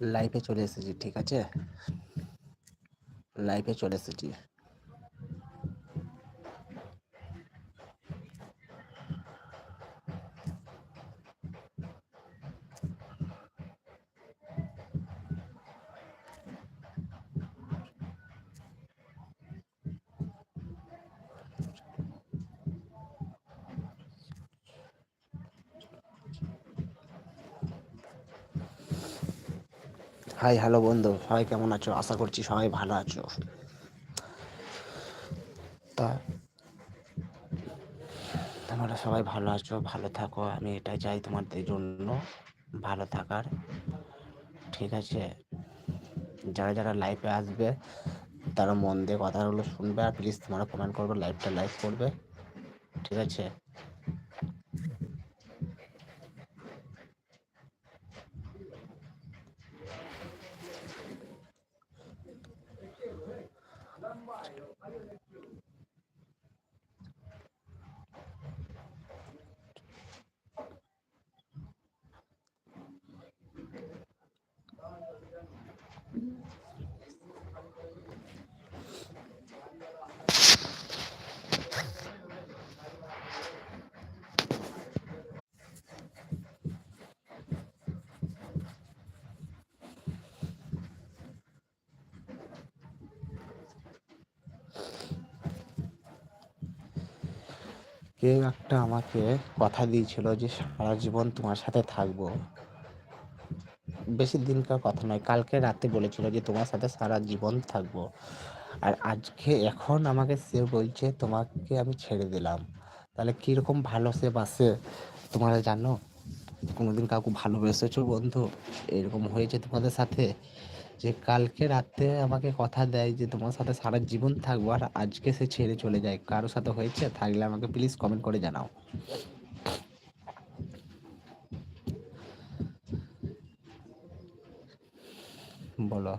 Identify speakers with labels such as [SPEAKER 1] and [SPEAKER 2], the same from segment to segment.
[SPEAKER 1] লাইভে চলে এসেছি ঠিক আছে? লাইভে চলে এসেছি। হাই হ্যালো বন্ধু। সবাই কেমন আছো? আশা করছি সবাই ভালো আছো। তা, তোমরা সবাই ভালো আছো, ভালো থাকো। আমি এটা চাই তোমাদের জন্য, ভালো থাকার। ঠিক আছে? যারা যারা লাইভে আসবে, তারা মন দিয়ে কথাগুলো শুনবে, আর প্লিজ তোমরা কমেন্ট করবে লাইভটা লাইক করবে। ঠিক আছে? কেউ একটা আমাকে কথা দিয়েছিল যে সারা জীবন তোমার সাথে থাকব। বেশি দিনকার কথা নয়, কালকে রাতে বলেছিল যে তোমার সাথে সারা জীবন থাকব। আর আজকে এখন আমাকে সে বলছে, তোমাকে আমি ছেড়ে দিলাম। তাহলে কীরকম ভালো সে বাসে? তোমরা জানো, কোনোদিন কাউকে ভালোবেসেছো বন্ধু? এরকম হয়েছে তোমাদের সাথে? যে কালকে রাতে আমাকে কথা দেয় যে তোমার সাথে সারা জীবন থাকব আর আজকে সে ছেড়ে চলে যায়। কারোর সাথে হয়েছে? থাকলে আমাকে প্লিজ কমেন্ট করে জানাও। বলো।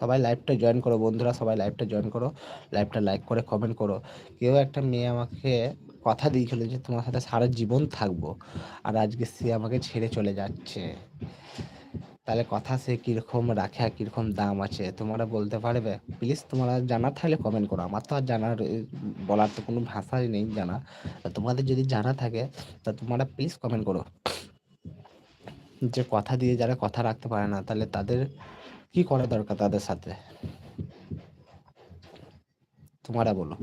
[SPEAKER 1] সবাই লাইভটা জয়েন করো বন্ধুরা, সবাই লাইভটা জয়েন করো। লাইভটা লাইক করে কমেন্ট করো। কেউ একটা মেয়ে আমাকে কথা দিয়েছিল যে তোমার সাথে সারা জীবন থাকব আর আজকে সে আমাকে ছেড়ে চলে যাচ্ছে। তাহলে কথা সে কীরকম রাখে আর কীরকম দাম আছে, তোমরা বলতে পারবে? প্লিজ তোমরা জানার থাকলে কমেন্ট করো। আমার তো আর জানার বলার তো কোনো ভাষাই নেই জানা। তোমাদের যদি জানা থাকে, তা তোমরা প্লিজ কমেন্ট করো। যে কথা দিয়ে যারা কথা রাখতে পারে না, তাহলে তাদের কি করা দরকার তাদের সাথে? তোমরা বলো।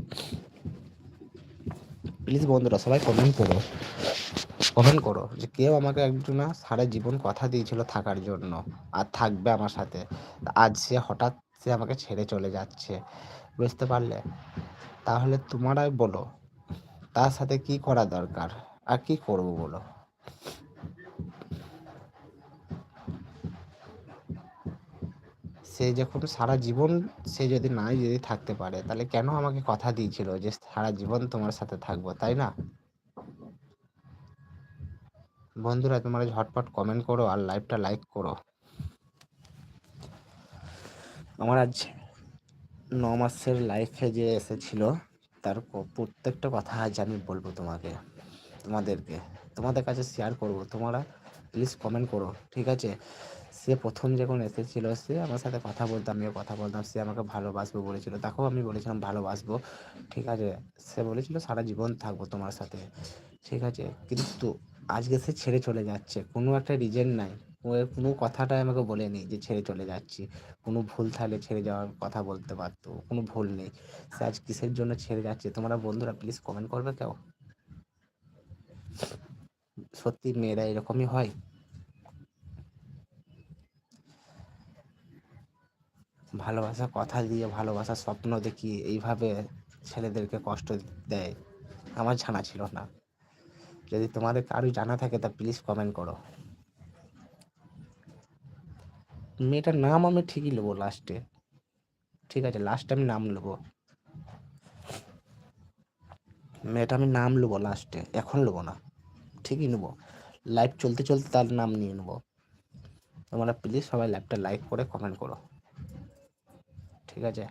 [SPEAKER 1] প্লিজ বন্ধুরা সবাই কমেন্ট করো। কমেন্ট করো যে কেউ আমাকে একজন সারা জীবন কথা দিয়েছিল থাকার জন্য আর থাকবে আমার সাথে। আজ সে হঠাৎ সে আমাকে ছেড়ে চলে যাচ্ছে। বুঝতে পারলে? তাহলে তোমারাই বলো, তার সাথে কি করা দরকার? আর কি করব বলো? সে যখন সারা জীবন সে যদি নাই যদি থাকতে পারে, তাহলে কেন আমাকে কথা দিয়েছিল যে সারা জীবন তোমার সাথে থাকব, তাই না? বন্ধুরা, তোমরা ঝটপট কমেন্ট করো আর লাইভটা লাইক করো। আমার আজ ন মাসের লাইফে যে এসেছিল, তার প্রত্যেকটা কথা আজ আমি বলব তোমাকে, তোমাদেরকে। তোমাদের কাছে শেয়ার করব, তোমরা প্লিজ কমেন্ট করো, ঠিক আছে? সে প্রথম যখন এসেছিল, সে আমার সাথে কথা বলতো, আমিও কথা বলতাম, সে আমাকে ভালোবাসবো বলেছিল, তাকেও আমি বলেছিলাম ভালোবাসবো, ঠিক আছে? সে বলেছিল, সারা জীবন থাকব তোমার সাথে। ঠিক আছে? কিন্তু আজকে সে ছেড়ে চলে যাচ্ছে। কোনো একটা রিজন নাই। ও কোনো কথাটাই আমাকে বলেনি যে ছেড়ে চলে যাচ্ছি। কোনো ভুল থাকলে ছেড়ে যাওয়ার কথা বলতে পারতো। কোনো ভুল নেই। সে আজ কিসের জন্য ছেড়ে যাচ্ছে? তোমরা বন্ধুরা প্লিজ কমেন্ট করবে কেউ? সত্যি মেয়েরা এরকমই হয়? ভালোবাসা কথা দিয়ে, ভালোবাসার স্বপ্ন দেখি, এইভাবে ছেলেদেরকে কষ্ট দেয়। আমার জানা ছিল না। যদি তোমাদের কারও জানা থাকে, তা প্লিজ কমেন্ট করো। মেয়েটার নাম আমি ঠিকই নেব লাস্টে ঠিক আছে লাস্টে আমি নাম নেব। মেয়েটা আমি নাম নেব লাস্টে এখন নেব না। ঠিকই নেব। লাইভ চলতে চলতে তার নাম নিয়ে নেব। তোমরা প্লিজ সবাই লাইভটা লাইক করে কমেন্ট করো। ঠিক আছে?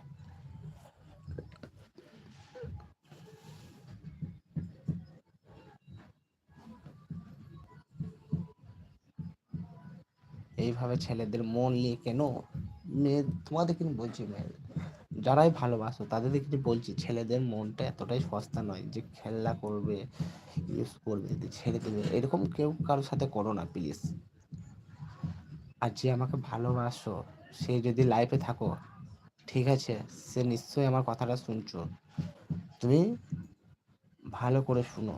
[SPEAKER 1] এইভাবে ছেলেদের মন নিয়ে কেন? মেয়ে, তোমাদের কিন্তু বলছি, মেয়ে, যারাই ভালোবাসো, তাদের কিন্তু বলছি, ছেলেদের মনটা এতটাই সস্তা নয় যে খেলা করবে, ইউজ করবে ছেড়ে দেবে, এরকম কেউ কারোর সাথে করো না প্লিজ আর যে আমাকে ভালোবাসো, সে যদি লাইফে থাকো, ঠিক আছে, সে নিশ্চয়ই আমার কথাটা শুনছো। তুমি ভালো করে শুনো।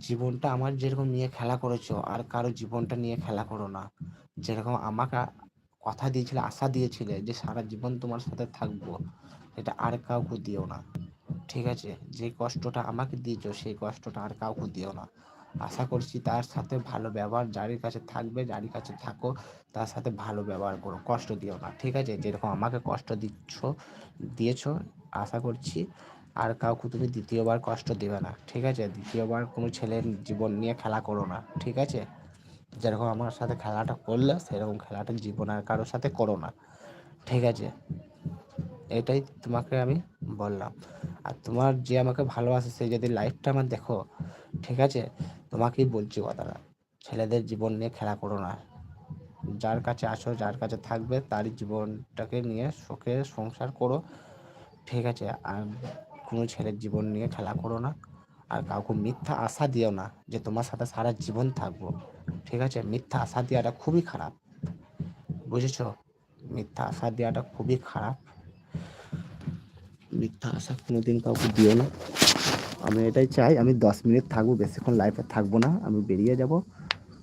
[SPEAKER 1] জীবনটা আমার যেরকম নিয়ে খেলা করেছ, আর কারও জীবনটা নিয়ে খেলা করো না। যেরকম আমাকে কথা দিয়েছিলে, আশা দিয়েছিলে যে সারা জীবন তোমার সাথে থাকব এটা আর কাউকে দিও না। ঠিক আছে? যে কষ্টটা আমাকে দিয়েছ, সেই কষ্টটা আর কাউকে দিও না। আশা করছি তার সাথে ভালো ব্যবহার যারির কাছে থাকবে যারির কাছে থাকো, তার সাথে ভালো ব্যবহার করো, কষ্ট দিও না। ঠিক আছে? যেরকম আমাকে কষ্ট দিচ্ছ, দিয়েছ, আশা করছি আর কাউকে তুমি দ্বিতীয়বার কষ্ট দেবে না, ঠিক আছে? দ্বিতীয়বার কোনো ছেলের জীবন নিয়ে খেলা করো না, ঠিক আছে? যেরকম আমার সাথে খেলাটা করলে, সেরকম খেলাটা জীবন আর কারোর সাথে করো না, ঠিক আছে? এটাই তোমাকে আমি বললাম। আর তোমার যে আমাকে ভালোবাসে, সে যদি লাইফটা আমার দেখো, ঠিক আছে? তোমাকেই বলছি কথাটা, ছেলেদের জীবন নিয়ে খেলা করো না। যার কাছে আসো, যার কাছে থাকবে, তারই জীবনটাকে নিয়ে সুখে সংসার করো, ঠিক আছে? আর কোনো ছেলের জীবন নিয়ে খেলা করো না। আর কাউকে মিথ্যা আশা দিও না যে তোমার সাথে সারা জীবন থাকব। ঠিক আছে? মিথ্যা আশা দেওয়াটা খুবই খারাপ। বুঝেছ? মিথ্যা আশা দেওয়াটা খুবই খারাপ। মিথ্যা আশা কোনোদিন কাউকে দিও না। আমি এটাই চাই, আমি দশ মিনিট থাকব, বেশিক্ষণ লাইফে থাকব না, আমি বেরিয়ে যাব।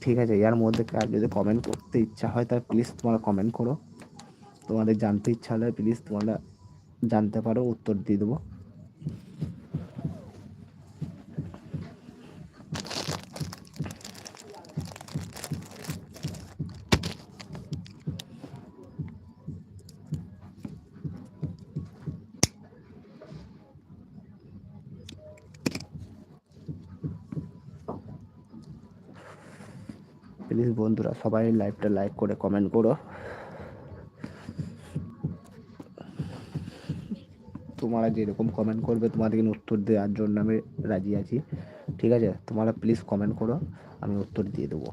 [SPEAKER 1] ঠিক আছে? এর মধ্যে কার যদি কমেন্ট করতে ইচ্ছা হয়, তাহলে প্লিজ তোমরা কমেন্ট করো। তোমাদের জানতে ইচ্ছা হলে প্লিজ তোমরা জানতে পারো, উত্তর দিয়ে দেবো। প্লিজ বন্ধুরা সবাই লাইভটা লাইক করে কমেন্ট করো। তোমরা যেরকম কমেন্ট করবে, তোমাদেরকে উত্তর দেওয়ার জন্য আমি রাজি আছি। ঠিক আছে? তোমরা প্লিজ কমেন্ট করো, আমি উত্তর দিয়ে দেবো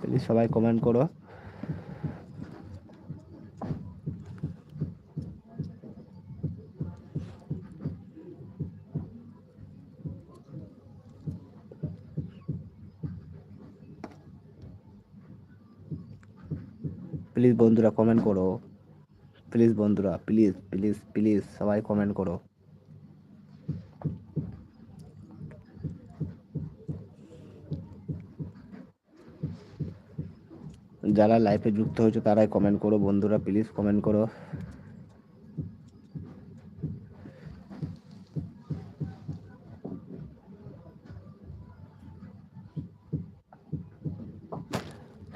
[SPEAKER 1] প্লিজ সবাই কমেন্ট করো। প্লিজ বন্ধুরা কমেন্ট করো। প্লিজ বন্ধুরা প্লিজ প্লিজ প্লিজ সবাই কমেন্ট করো। যারা লাইফে যুক্ত হয়েছে, তারাই কমেন্ট করো। বন্ধুরা প্লিজ কমেন্ট করো।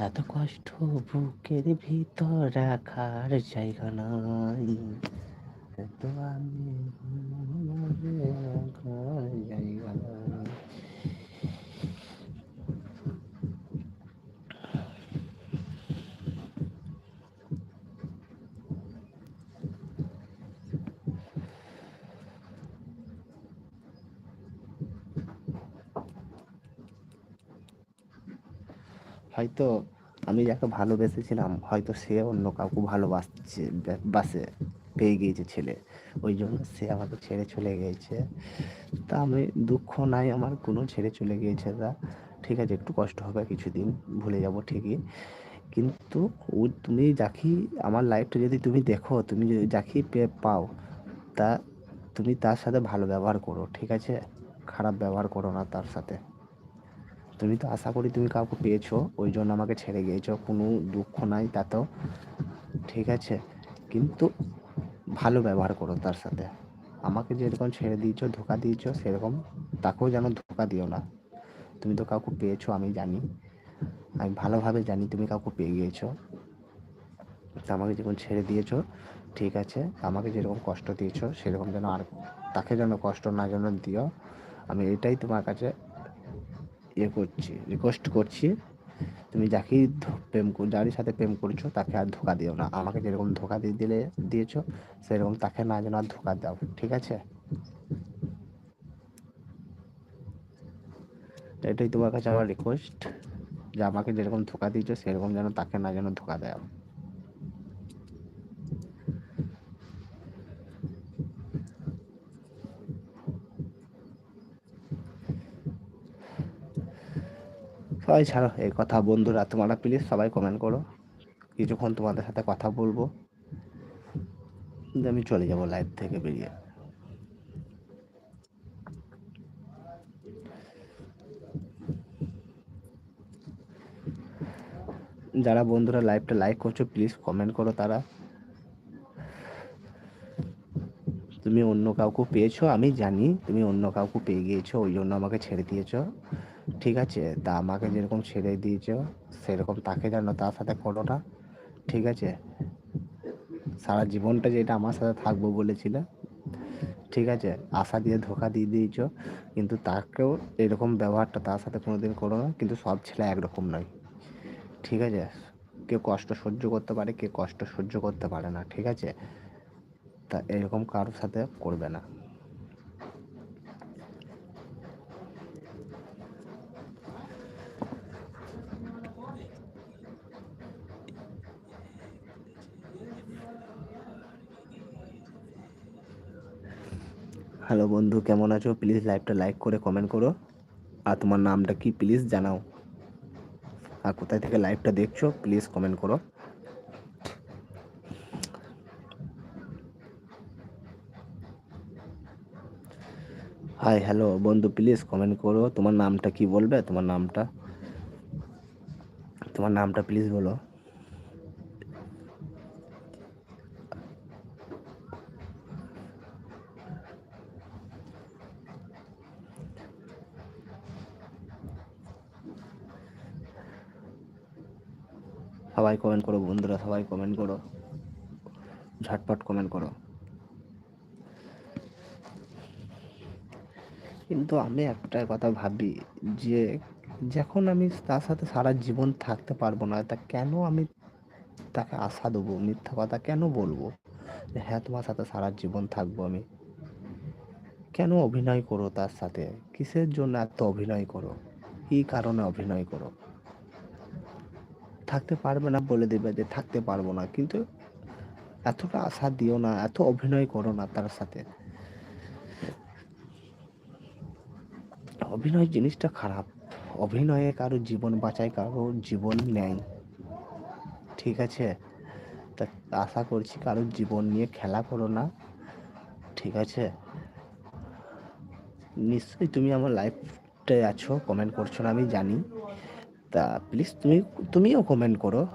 [SPEAKER 1] এত কষ্ট বুকের ভিতর রাখার জায়গা নাই। এত আমি জায়গা নাই হয়তো আমি যাকে ভালোবেসেছিলাম, হয়তো সে অন্য কাউকে ভালোবাসছে, বাসে পেয়ে গিয়েছে ছেলে। ওই জন্য সে আমাকে ছেড়ে চলে গিয়েছে। তা আমি দুঃখ নাই, আমার কোনো ছেড়ে চলে গিয়েছে তা। ঠিক আছে, একটু কষ্ট হবে, কিছুদিন ভুলে যাব ঠিকই। কিন্তু ও, তুমি যাকেই আমার লাইফটা যদি তুমি দেখো, তুমি যদি পেয়ে পাও, তা তুমি তার সাথে ভালো ব্যবহার করো, ঠিক আছে? খারাপ ব্যবহার করো না তার সাথে। তুমি তো আশা করি তুমি কাউকে পেয়েছ, ওই জন্য আমাকে ছেড়ে গিয়েছো, কোনো দুঃখ নাই তাতেও। ঠিক আছে, কিন্তু ভালো ব্যবহার করো তার সাথে। আমাকে যেরকম ছেড়ে দিয়েছ, ধোকা দিয়েছ, সেরকম তাকেও যেন ধোকা দিও না। তুমি তো কাউকে পেয়েছ, আমি জানি। আমি ভালোভাবে জানি তুমি কাউকে পেয়ে গিয়েছো। আমাকে যখন ছেড়ে দিয়েছ, ঠিক আছে, আমাকে যেরকম কষ্ট দিয়েছ, সেরকম যেন আর তাকে যেন কষ্ট না যেন দিও। আমি এটাই তোমার কাছে ইয়ে করছি রিকোয়েস্ট করছি, তুমি যাকেই প্রেম যারই সাথে প্রেম করছ তাকে আর ধোকা দিও না। আমাকে যেরকম ধোকা দিয়ে দিলে, দিয়েছ, সেরকম তাকে না যেন আর ধোকা দাও, ঠিক আছে? এটাই তোমার কাছে আমার রিকোয়েস্ট যে আমাকে যেরকম ধোকা দিয়েছ, সেরকম যেন তাকে না যেন ধোকা দেয়। সবাই ছাড়ো, এই কথা বন্ধুরা, তোমরা প্লিজ সবাই কমেন্ট করো। কিছুক্ষণ তোমাদের সাথে কথা বলব। আমি চলে যাব লাইভ থেকে বেরিয়ে। যারা বন্ধুরা লাইভটা লাইক করছ প্লিজ কমেন্ট করো তারা। তুমি অন্য কাউকে পেয়েছ, আমি জানি তুমি অন্য কাউকে পেয়ে গিয়েছো, ওই জন্য আমাকে ছেড়ে দিয়েছ। ঠিক আছে, তা আমাকে যেরকম ছেড়ে দিয়েছ, সেরকম তাকে যেন তার সাথে না ঠিক আছে? সারা জীবনটা যেটা আমার সাথে থাকব বলেছিলে, ঠিক আছে? আশা দিয়ে ধোকা দিয়ে দিয়েছ, কিন্তু তাকেও এরকম ব্যবহারটা তার সাথে কোনোদিন করো না, কিন্তু সব ছেলে একরকম নয়, ঠিক আছে? কেউ কষ্ট সহ্য করতে পারে, কেউ কষ্ট সহ্য করতে পারে না, ঠিক আছে? তা এরকম কারোর সাথে করবে না। হ্যালো বন্ধু, কেমন আছো? প্লিজ লাইভটা লাইক করে কমেন্ট করো। আর তোমার নামটা কি প্লিজ জানাও। আর কোথায় থেকে লাইভটা দেখছ প্লিজ কমেন্ট করো। হাই হ্যালো বন্ধু প্লিজ কমেন্ট করো। তোমার নামটা কি বলবে? তোমার নামটা? তোমার নামটা প্লিজ বলো। সবাই কমেন্ট করো, বন্ধুরা সবাই কমেন্ট করো, ঝটপট কমেন্ট করো। কিন্তু আমি একটা কথা ভাবি যে, যখন আমি তার সাথে সারা জীবন থাকতে পারব না, তা কেন আমি তাকে আশা দেবো, মিথ্যা কথা কেন বলব? যে হ্যাঁ তোমার সাথে সারা জীবন থাকব আমি। কেন অভিনয় করো তার সাথে? কিসের জন্য এত অভিনয় করো? কী কারণে অভিনয় করো? থাকতে পারবে না বলে দেবে যে থাকতে পারব না। কিন্তু এতটা আশা দিও না, এত অভিনয় করো না তার সাথে। অভিনয় জিনিসটা খারাপ। অভিনয়ে কারও জীবন বাঁচায়, কারও জীবন নেয়। ঠিক আছে? তা আশা করছি কারোর জীবন নিয়ে খেলা করো না। ঠিক আছে? নিশ্চয়ই তুমি আমার লাইফটায় আছো কমেন্ট করছ না, আমি জানি। তা প্লিজ তুমি, তুমিও কমেন্ট করো।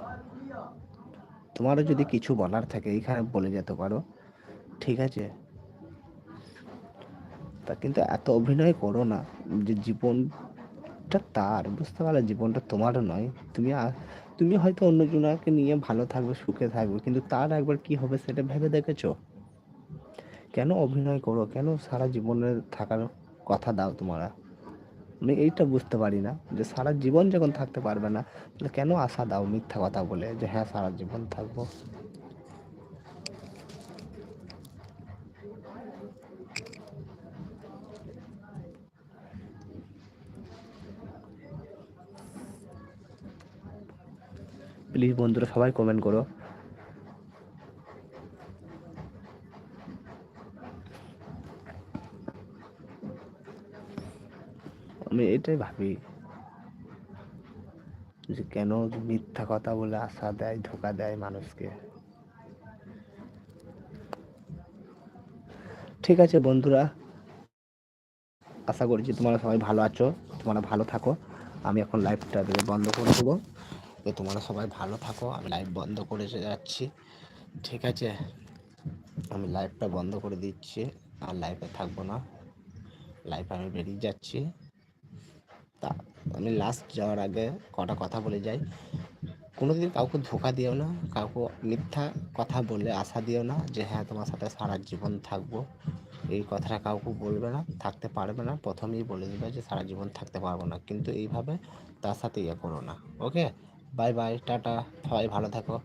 [SPEAKER 1] তোমারও যদি কিছু বলার থাকে, এইখানে বলে যেতে পারো। ঠিক আছে? তা কিন্তু এত অভিনয় করো না, যে জীবনটা তার, বুঝতে পারলে জীবনটা তোমারও নয়। তুমি তুমি হয়তো অন্যজনকে নিয়ে ভালো থাকবে, সুখে থাকবে, কিন্তু তার একবার কি হবে সেটা ভেবে দেখেছ? কেন অভিনয় করো? কেন সারা জীবনের থাকার কথা দাও তোমরা? আমি এইটা বুঝতে পারি না যে সারা জীবন যখন থাকতে পারবে না, তাহলে কেন আশা দাও মিথ্যা কথা বলে যে হ্যাঁ সারা জীবন থাকব? প্লিজ বন্ধুরা সবাই কমেন্ট করো। আমি এটাই ভাবি। যে কেন মিথ্যা কথা বলে আশা দেয়, ধোকা দেয় মানুষকে? ঠিক আছে বন্ধুরা, আশা করছি তোমরা সবাই ভালো আছো, তোমরা ভালো থাকো। আমি এখন লাইভটা বন্ধ করে দেবো। তো তোমরা সবাই ভালো থাকো, আমি লাইভ বন্ধ করে যাচ্ছি। ঠিক আছে, আমি লাইভটা বন্ধ করে দিচ্ছি, আর লাইভে থাকব না। লাইভ আমি বেরিয়ে যাচ্ছি। তা আমি লাস্ট যাওয়ার আগে কটা কথা বলে যাই। কোনোদিন কাউকে ধোকা দিও না, কাউকে মিথ্যা কথা বলে আশা দিও না যে হ্যাঁ তোমার সাথে সারা জীবন থাকব। এই কথাটা কাউকে বলবে না, থাকতে পারবে না। প্রথমেই বলে দেবে যে সারা জীবন থাকতে পারব না। কিন্তু এইভাবে তার সাথে ইয়ে করো না। Okay bye bye tata. সবাই ভালো থাকো।